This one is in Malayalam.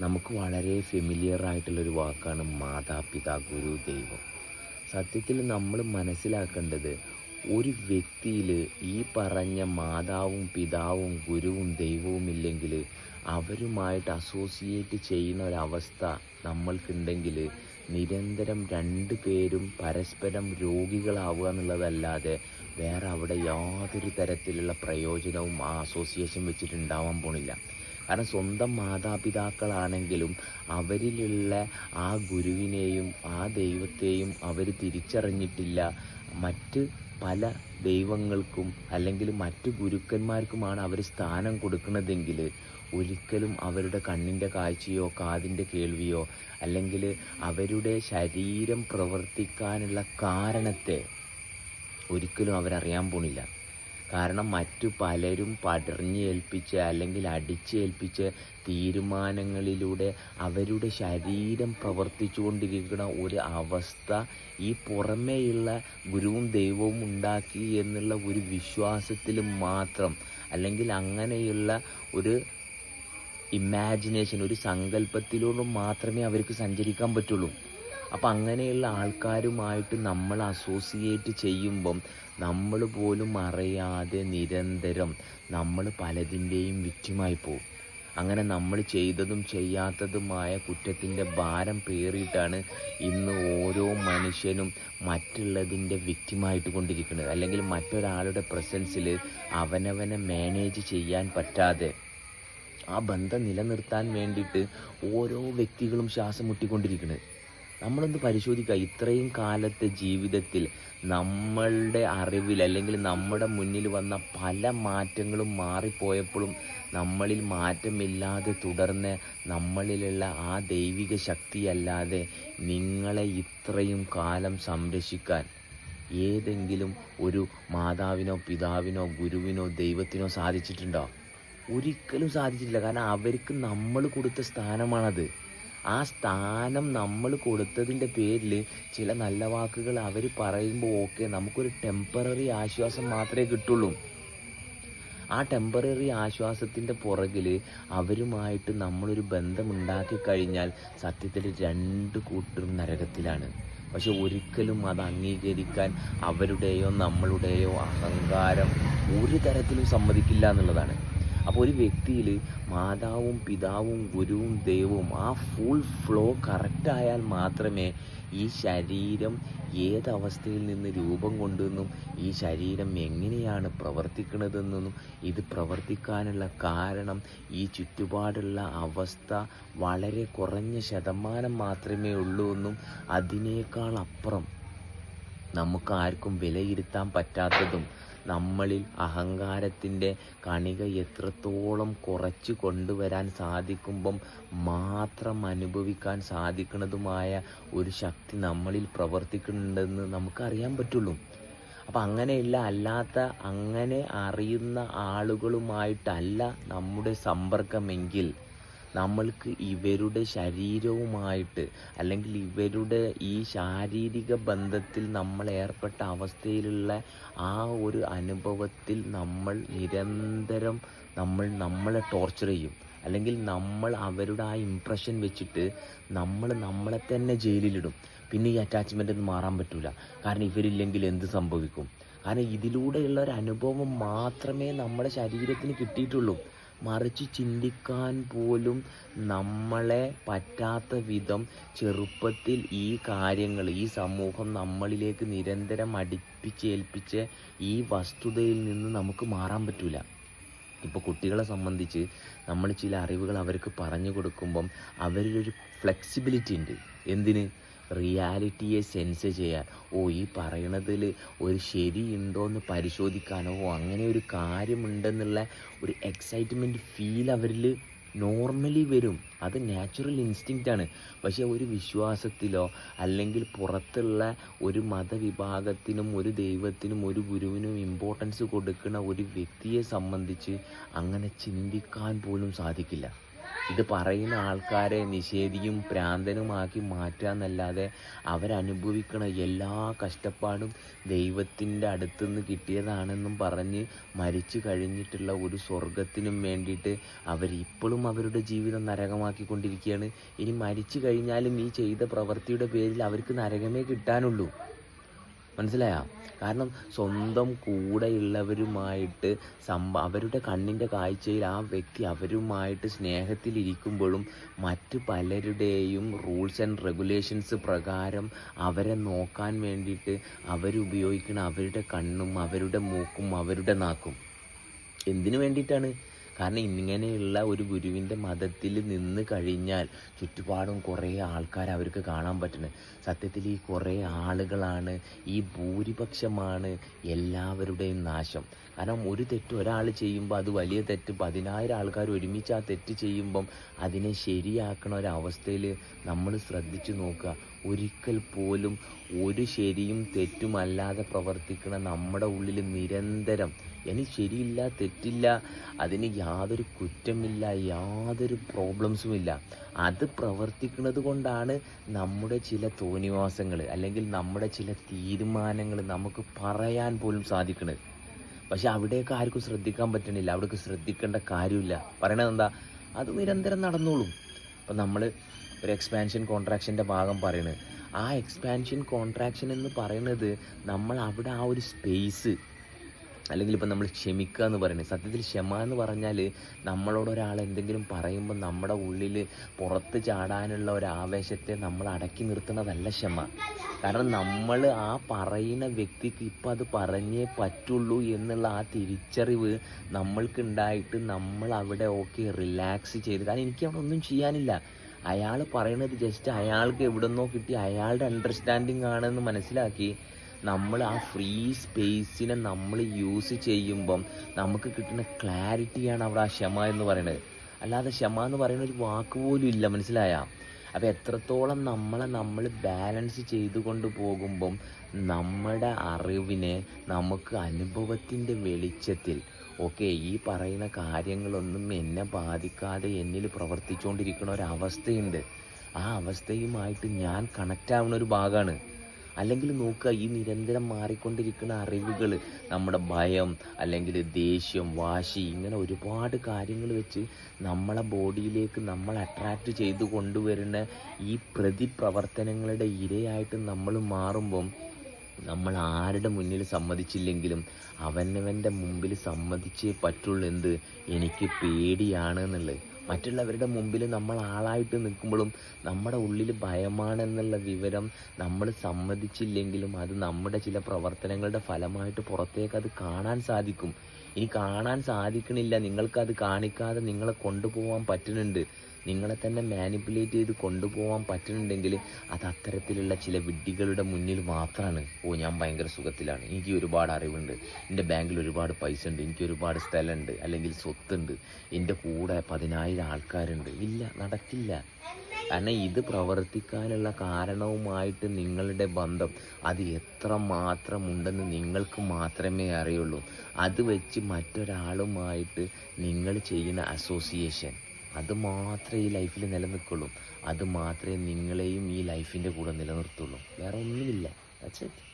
നമുക്ക് വളരെ ഫെമിലിയർ ആയിട്ടുള്ളൊരു വാക്കാണ് മാതാപിതാ ഗുരു ദൈവം. സത്യത്തിൽ നമ്മൾ മനസ്സിലാക്കേണ്ടത് ഒരു വ്യക്തിയിൽ ഈ പറഞ്ഞ മാതാവും പിതാവും ഗുരുവും ദൈവവും ഇല്ലെങ്കിൽ അവരുമായിട്ട് അസോസിയേറ്റ് ചെയ്യുന്ന ഒരവസ്ഥ നമ്മൾക്കുണ്ടെങ്കിൽ നിരന്തരം രണ്ട് പേരും പരസ്പരം രോഗികളാവുക എന്നുള്ളതല്ലാതെ വേറെ അവിടെ യാതൊരു തരത്തിലുള്ള പ്രയോജനവും ആ അസോസിയേഷൻ വെച്ചിട്ടുണ്ടാവാൻ പോണില്ല. കാരണം സ്വന്തം മാതാപിതാക്കളാണെങ്കിലും അവരിലുള്ള ആ ഗുരുവിനെയും ആ ദൈവത്തെയും അവർ തിരിച്ചറിഞ്ഞിട്ടില്ല. മറ്റ് പല ദൈവങ്ങൾക്കും അല്ലെങ്കിൽ മറ്റ് ഗുരുക്കന്മാർക്കുമാണ് അവർ സ്ഥാനം കൊടുക്കുന്നതെങ്കിൽ ഒരിക്കലും അവരുടെ കണ്ണിന്റെ കാഴ്ചയോ കാതിന്റെ കേൾവിയോ അല്ലെങ്കിൽ അവരുടെ ശരീരം പ്രവർത്തിക്കാനുള്ള കാരണത്തെ ഒരിക്കലും അവരറിയാൻ പോണില്ല. കാരണം മറ്റു പലരും പടർന്നേൽപ്പിച്ച് അല്ലെങ്കിൽ അടിച്ചേൽപ്പിച്ച് തീരുമാനങ്ങളിലൂടെ അവരുടെ ശരീരം പ്രവർത്തിച്ചുകൊണ്ടിരിക്കുന്ന ഒരു അവസ്ഥ ഈ പുറമേയുള്ള ഗുരുവും ദൈവവും ഉണ്ടാക്കി എന്നുള്ള ഒരു വിശ്വാസത്തിൽ മാത്രം അല്ലെങ്കിൽ അങ്ങനെയുള്ള ഒരു ഇമാജിനേഷൻ ഒരു സങ്കല്പത്തിലൂടെ മാത്രമേ അവർക്ക് സഞ്ചരിക്കാൻ പറ്റുള്ളൂ. അപ്പം അങ്ങനെയുള്ള ആൾക്കാരുമായിട്ട് നമ്മൾ അസോസിയേറ്റ് ചെയ്യുമ്പം നമ്മൾ പോലും അറിയാതെ നിരന്തരം നമ്മൾ പലതിന്റെയും വിറ്റുമായി പോകും. അങ്ങനെ നമ്മൾ ചെയ്തതും ചെയ്യാത്തതുമായ കുറ്റത്തിന്റെ ഭാരം പേറിയിട്ടാണ് ഇന്ന് ഓരോ മനുഷ്യനും മറ്റുള്ളതിന്റെ വിക്റ്റിമായിട്ട് കൊണ്ടിരിക്കുന്നത്. അല്ലെങ്കിൽ മറ്റൊരാളുടെ പ്രസൻസിൽ അവനവനെ മാനേജ് ചെയ്യാൻ പറ്റാതെ ആ ബന്ധം നിലനിർത്താൻ വേണ്ടിയിട്ട് ഓരോ വ്യക്തികളും ശ്വാസം മുട്ടിക്കൊണ്ടിരിക്കുന്നത്. നമ്മളൊന്ന് പരിശോധിക്കുക. ഇത്രയും കാലത്തെ ജീവിതത്തിൽ നമ്മളുടെ അറിവിൽ അല്ലെങ്കിൽ നമ്മുടെ മുന്നിൽ വന്ന പല മാറ്റങ്ങളും മാറിപ്പോയപ്പോഴും നമ്മളിൽ മാറ്റമില്ലാതെ തുടർന്ന് നമ്മളിലുള്ള ആ ദൈവിക ശക്തിയല്ലാതെ നിങ്ങളെ ഇത്രയും കാലം സംരക്ഷിക്കാൻ ഏതെങ്കിലും ഒരു മാതാവിനോ പിതാവിനോ ഗുരുവിനോ ദൈവത്തിനോ സാധിച്ചിട്ടുണ്ടോ? ഒരിക്കലും സാധിച്ചിട്ടില്ല. കാരണം അവർക്ക് നമ്മൾ കൊടുത്ത സ്ഥാനമാണത്. ആ സ്ഥാനം നമ്മൾ കൊടുത്തതിന്റെ പേരിൽ ചില നല്ല വാക്കുകൾ അവർ പറയുമ്പോൾ ഓക്കെ നമുക്കൊരു ടെമ്പററി ആശ്വാസം മാത്രമേ കിട്ടുള്ളൂ. ആ ടെമ്പററി ആശ്വാസത്തിന്റെ പുറകിൽ അവരുമായിട്ട് നമ്മളൊരു ബന്ധമുണ്ടാക്കി കഴിഞ്ഞാൽ സത്യത്തിൽ രണ്ട് കൂട്ടരും നരകത്തിലാണ്. പക്ഷെ ഒരിക്കലും അത് അംഗീകരിക്കാൻ അവരുടെയോ നമ്മളുടെയോ അഹങ്കാരം ഒരു തരത്തിലും സമ്മതിക്കില്ല എന്നുള്ളതാണ്. അപ്പോൾ ഒരു വ്യക്തിയിൽ മാതാവും പിതാവും ഗുരുവും ദൈവവും ആ ഫുൾ ഫ്ലോ കറക്റ്റായാൽ മാത്രമേ ഈ ശരീരം ഏതവസ്ഥയിൽ നിന്ന് രൂപം കൊണ്ടെന്നും ഈ ശരീരം എങ്ങനെയാണ് പ്രവർത്തിക്കുന്നതെന്നും ഇത് പ്രവർത്തിക്കാനുള്ള കാരണം ഈ ചുറ്റുപാടുള്ള അവസ്ഥ വളരെ കുറഞ്ഞ ശതമാനം മാത്രമേ ഉള്ളൂ എന്നും അതിനേക്കാൾ അപ്പുറം നമുക്ക് ആർക്കും വിലയിരുത്താൻ പറ്റാത്തതും നമ്മളിൽ അഹങ്കാരത്തിന്റെ കണിക എത്രത്തോളം കുറച്ച് കൊണ്ടുവരാൻ സാധിക്കുമ്പം മാത്രം അനുഭവിക്കാൻ സാധിക്കുന്നതുമായ ഒരു ശക്തി നമ്മളിൽ പ്രവർത്തിക്കുന്നുണ്ടെന്ന് നമുക്കറിയാൻ പറ്റുള്ളൂ. അപ്പം അങ്ങനെയുള്ള അല്ലാത്ത അങ്ങനെ അറിയുന്ന ആളുകളുമായിട്ടല്ല നമ്മുടെ സമ്പർക്കമെങ്കിൽ നമ്മൾക്ക് ഇവരുടെ ശരീരവുമായിട്ട് അല്ലെങ്കിൽ ഇവരുടെ ഈ ശാരീരിക ബന്ധത്തിൽ നമ്മൾ ഏർപ്പെട്ട അവസ്ഥയിലുള്ള ആ ഒരു അനുഭവത്തിൽ നമ്മൾ നിരന്തരം നമ്മൾ നമ്മളെ ടോർച്ചർ ചെയ്യും. അല്ലെങ്കിൽ നമ്മൾ അവരുടെ ആ ഇമ്പ്രഷൻ വെച്ചിട്ട് നമ്മൾ നമ്മളെ തന്നെ ജയിലിലിടും. പിന്നെ ഈ അറ്റാച്ച്മെന്റ് ഒന്നും മാറാൻ പറ്റില്ല കാരണം ഇവരില്ലെങ്കിൽ എന്ത് സംഭവിക്കും? കാരണം ഇതിലൂടെയുള്ള ഒരു അനുഭവം മാത്രമേ നമ്മുടെ ശരീരത്തിന് കിട്ടിയിട്ടുള്ളൂ. മറിച്ച് ചിന്തിക്കാൻ പോലും നമ്മളെ പറ്റാത്ത വിധം ചെറുപ്പത്തിൽ ഈ കാര്യങ്ങൾ ഈ സമൂഹം നമ്മളിലേക്ക് നിരന്തരം അടുപ്പിച്ചേൽപ്പിച്ച ഈ വസ്തുതയിൽ നിന്ന് നമുക്ക് മാറാൻ പറ്റില്ല ഇപ്പോൾ കുട്ടികളെ സംബന്ധിച്ച് നമ്മൾ ചില അറിവുകൾ അവർക്ക് പറഞ്ഞു കൊടുക്കുമ്പം അവരിലൊരു ഫ്ലെക്സിബിലിറ്റി ഉണ്ട്. എന്തിന്? റിയാലിറ്റിയെ സെൻസ് ചെയ്യാൻ. ഓ ഈ പറയണതിൽ ഒരു ശരിയുണ്ടോ എന്ന് പരിശോധിക്കാനോ അങ്ങനെ ഒരു കാര്യമുണ്ടെന്നുള്ള ഒരു എക്സൈറ്റ്മെന്റ് ഫീൽ അവരിൽ നോർമലി വരും. അത് നാച്ചുറൽ ഇൻസ്റ്റിങ്ക്റ്റ് ആണ്. പക്ഷേ ഒരു വിശ്വാസത്തിലോ അല്ലെങ്കിൽ പുറത്തുള്ള ഒരു മതവിഭാഗത്തിനും ഒരു ദൈവത്തിനും ഒരു ഗുരുവിനും ഇമ്പോർട്ടൻസ് കൊടുക്കുന്ന ഒരു വ്യക്തിയെ സംബന്ധിച്ച് അങ്ങനെ ചിന്തിക്കാൻ പോലും സാധിക്കില്ല. ഇത് പറയുന്ന ആൾക്കാരെ നിഷേധിയും പ്രാന്തനുമാക്കി മാറ്റുക എന്നല്ലാതെ അവരനുഭവിക്കണ എല്ലാ കഷ്ടപ്പാടും ദൈവത്തിന്റെ അടുത്തുനിന്ന് കിട്ടിയതാണെന്നും പറഞ്ഞ് മരിച്ചു കഴിഞ്ഞിട്ടുള്ള ഒരു സ്വർഗത്തിനും വേണ്ടിയിട്ട് അവരിപ്പോഴും അവരുടെ ജീവിതം നരകമാക്കിക്കൊണ്ടിരിക്കുകയാണ്. ഇനി മരിച്ചു കഴിഞ്ഞാലും ഈ ചെയ്ത പ്രവൃത്തിയുടെ പേരിൽ അവർക്ക് നരകമേ കിട്ടാനുള്ളൂ. മനസ്സിലായോ? കാരണം സ്വന്തം കൂടെയുള്ളവരുമായിട്ട് സംഭ അവരുടെ കണ്ണിന്റെ കാഴ്ചയിൽ ആ വ്യക്തി അവരുമായിട്ട് സ്നേഹത്തിലിരിക്കുമ്പോഴും മറ്റ് പലരുടെയും റൂൾസ് ആൻഡ് റെഗുലേഷൻസ് പ്രകാരം അവരെ നോക്കാൻ വേണ്ടിയിട്ട് അവരുപയോഗിക്കുന്ന അവരുടെ കണ്ണും അവരുടെ മൂക്കും അവരുടെ നാക്കും. എന്തിനു വേണ്ടിയിട്ടാണ്? കാരണം ഇങ്ങനെയുള്ള ഒരു ഗുരുവിന്റെ മതത്തിൽ നിന്ന് കഴിഞ്ഞാൽ ചുറ്റുപാടും കുറേ ആൾക്കാർ അവർക്ക് കാണാൻ പറ്റുന്നത് സത്യത്തിൽ ഈ കുറേ ആളുകളാണ് ഈ ഭൂരിപക്ഷമാണ് എല്ലാവരുടെയും നാശം. കാരണം ഒരു തെറ്റ് ഒരാൾ ചെയ്യുമ്പോൾ അത് വലിയ തെറ്റ് പതിനായിരം ആൾക്കാർ ഒരുമിച്ച് ആ തെറ്റ് ചെയ്യുമ്പം അതിനെ ശരിയാക്കണ ഒരവസ്ഥയിൽ നമ്മൾ ശ്രദ്ധിച്ചു നോക്കുക. ഒരിക്കൽ പോലും ഒരു ശരിയും തെറ്റുമല്ലാതെ പ്രവർത്തിക്കണ നമ്മുടെ ഉള്ളിൽ നിരന്തരം ഇനി ശരിയില്ല തെറ്റില്ല അതിന് യാതൊരു കുറ്റമില്ല യാതൊരു പ്രോബ്ലംസും ഇല്ല. അത് പ്രവർത്തിക്കുന്നത് കൊണ്ടാണ് നമ്മുടെ ചില തോന്നിവാസങ്ങൾ അല്ലെങ്കിൽ നമ്മുടെ ചില തീരുമാനങ്ങൾ നമുക്ക് പറയാൻ പോലും സാധിക്കുന്നത് പക്ഷെ അവിടെയൊക്കെ ആർക്കും ശ്രദ്ധിക്കാൻ പറ്റണില്ല. അവിടേക്ക് ശ്രദ്ധിക്കേണ്ട കാര്യമില്ല. പറയണത് എന്താ അത് നിരന്തരം നടന്നോളും. അപ്പം നമ്മൾ ഒരു എക്സ്പാൻഷൻ കോൺട്രാക്ഷന്റെ ഭാഗം പറയുന്നത് ആ എക്സ്പാൻഷൻ കോൺട്രാക്ഷൻ എന്ന് പറയുന്നത് നമ്മൾ അവിടെ ആ ഒരു സ്പേസ് അല്ലെങ്കിൽ ഇപ്പം നമ്മൾ ക്ഷമിക്കുക എന്ന് പറയുന്നത് സത്യത്തിൽ ക്ഷമ എന്ന് പറഞ്ഞാൽ നമ്മളോട് ഒരാൾ എന്തെങ്കിലും പറയുമ്പോൾ നമ്മുടെ ഉള്ളിൽ പുറത്ത് ചാടാനുള്ള ഒരു ആവേശത്തെ നമ്മൾ അടക്കി നിർത്തുന്നതല്ല ക്ഷമ. കാരണം നമ്മൾ ആ പറയുന്ന വ്യക്തിക്ക് ഇപ്പം അത് പറഞ്ഞേ പറ്റുള്ളൂ എന്നുള്ള ആ തിരിച്ചറിവ് നമ്മൾക്കുണ്ടായിട്ട് നമ്മൾ അവിടെ ഓക്കെ റിലാക്സ് ചെയ്ത്. കാരണം എനിക്ക് അവിടെ ഒന്നും ചെയ്യാനില്ല. അയാൾ പറയണത് ജസ്റ്റ് അയാൾക്ക് എവിടെന്നോ കിട്ടി അയാളുടെ അണ്ടർസ്റ്റാൻഡിങ് ആണെന്ന് മനസ്സിലാക്കി നമ്മൾ ആ ഫ്രീ സ്പേസിനെ നമ്മൾ യൂസ് ചെയ്യുമ്പം നമുക്ക് കിട്ടുന്ന ക്ലാരിറ്റിയാണ് അവിടെ ആ ക്ഷമ എന്ന് പറയുന്നത് അല്ലാതെ ക്ഷമ എന്ന് പറയുന്ന ഒരു വാക്ക് പോലും ഇല്ല മനസ്സിലായ? അപ്പോൾ എത്രത്തോളം നമ്മളെ നമ്മൾ ബാലൻസ് ചെയ്തുകൊണ്ട് പോകുമ്പം നമ്മുടെ അറിവിനെ നമുക്ക് അനുഭവത്തിന്റെ വെളിച്ചത്തിൽ ഓക്കെ ഈ പറയുന്ന കാര്യങ്ങളൊന്നും എന്നെ ബാധിക്കാതെ എന്നിൽ പ്രവർത്തിച്ചുകൊണ്ടിരിക്കുന്ന ഒരവസ്ഥയുണ്ട് ആ അവസ്ഥയുമായിട്ട് ഞാൻ കണക്റ്റ് ആവുന്ന ഒരു ഭാഗമാണ് അല്ലെങ്കിൽ നോക്കുക ഈ നിരന്തരം മാറിക്കൊണ്ടിരിക്കുന്ന അറിവുകൾ നമ്മുടെ ഭയം അല്ലെങ്കിൽ ദേഷ്യം വാശി ഇങ്ങനെ ഒരുപാട് കാര്യങ്ങൾ വെച്ച് നമ്മളെ ബോഡിയിലേക്ക് നമ്മൾ അട്രാക്റ്റ് ചെയ്ത് കൊണ്ടുവരുന്ന ഈ പ്രതിപ്രവർത്തനങ്ങളുടെ ഇരയായിട്ട് നമ്മൾ മാറുമ്പം നമ്മൾ ആരുടെ മുന്നിൽ സമ്മതിച്ചില്ലെങ്കിലും അവനവന്റെ മുമ്പിൽ സമ്മതിച്ചേ പറ്റുള്ളൂ എന്ത്? എനിക്ക് പേടിയാണ് എന്നുള്ളത് മറ്റുള്ളവരുടെ മുമ്പിൽ നമ്മൾ ആളായിട്ട് നിൽക്കുമ്പോഴും നമ്മുടെ ഉള്ളിൽ ഭയമാണെന്നുള്ള വിവരം നമ്മൾ സമ്മതിച്ചില്ലെങ്കിലും അത് നമ്മുടെ ചില പ്രവർത്തനങ്ങളുടെ ഫലമായിട്ട് പുറത്തേക്ക് അത് കാണാൻ സാധിക്കും. ഇനി കാണാൻ സാധിക്കണില്ല. നിങ്ങൾക്കത് കാണിക്കാതെ നിങ്ങളെ കൊണ്ടുപോകാൻ പറ്റുന്നുണ്ട്. നിങ്ങളെ തന്നെ മാനിപ്പുലേറ്റ് ചെയ്ത് കൊണ്ടുപോകാൻ പറ്റുന്നുണ്ടെങ്കിൽ അത് അത്തരത്തിലുള്ള ചില വിഡ്ഢികളുടെ മുന്നിൽ മാത്രമാണ് ഓ ഞാൻ ഭയങ്കര സുഖത്തിലാണ്. എനിക്ക് ഒരുപാട് അറിവുണ്ട്. എന്റെ ബാങ്കിൽ ഒരുപാട് പൈസ ഉണ്ട് എനിക്ക് ഒരുപാട് സ്ഥലമുണ്ട്. അല്ലെങ്കിൽ സ്വത്തുണ്ട്. എന്റെ കൂടെ പതിനായിരം ആൾക്കാരുണ്ട്. ഇല്ല നടക്കില്ല. കാരണം ഇത് പ്രവർത്തിക്കാനുള്ള കാരണവുമായിട്ട് നിങ്ങളുടെ ബന്ധം അത് എത്ര മാത്രമുണ്ടെന്ന് നിങ്ങൾക്ക് മാത്രമേ അറിയുള്ളൂ. അത് വെച്ച് മറ്റൊരാളുമായിട്ട് നിങ്ങൾ ചെയ്യുന്ന അസോസിയേഷൻ അത് മാത്രമേ ഈ ലൈഫിൽ നിലനിൽക്കുള്ളൂ. അത് മാത്രമേ നിങ്ങളെയും ഈ ലൈഫിന്റെ കൂടെ നിലനിർത്തുള്ളൂ. വേറെ ഒന്നുമില്ല. That's it